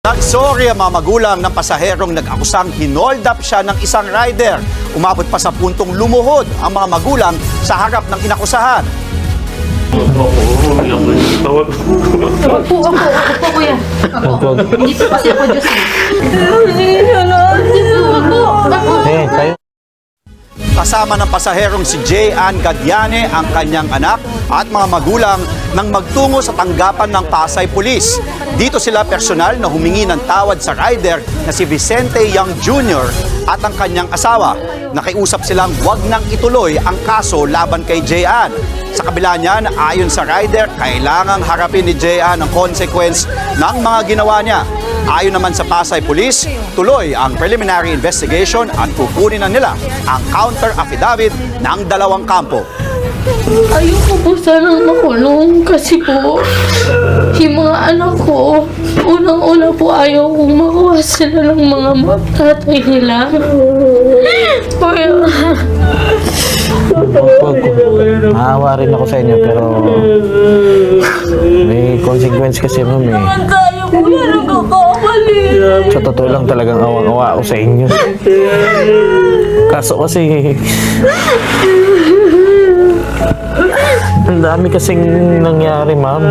Nagsorry ang mga magulang ng pasaherong nag-akusang hinold up siya ng isang rider. Umabot pa sa puntong lumuhod ang mga magulang sa harap ng inakusahan. Wag po, ako, ako po kuya. Ako. Hindi po kasi ako Diyos eh. Kasama ng pasaherong si J. Ann Gadiane, ang kanyang anak at mga magulang nang magtungo sa tanggapan ng Pasay Police. Dito sila personal na humingi ng tawad sa rider na si Vicente Young Jr. at ang kanyang asawa. Nakiusap silang wag nang ituloy ang kaso laban kay J. Ann. Sa kabila niyan, ayon sa rider, kailangang harapin ni J. Ann ang consequence ng mga ginawa niya. Ayon naman sa Pasay Police, tuloy ang preliminary investigation at kukunin na nila ang counter affidavit ng dalawang kampo. Ayoko po sanang makulong kasi po yung mga anak ko, unang-una po ayaw kong makuha sila ng mga tatay nila. Kaya. Maawa rin ako sa inyo pero may consequence kasi ma'am eh. tayo po yan nagkakamali. Sa totoo lang talagang awang-awa ako sa inyo. Kaso kasi ang dami kasing nangyari ma'am.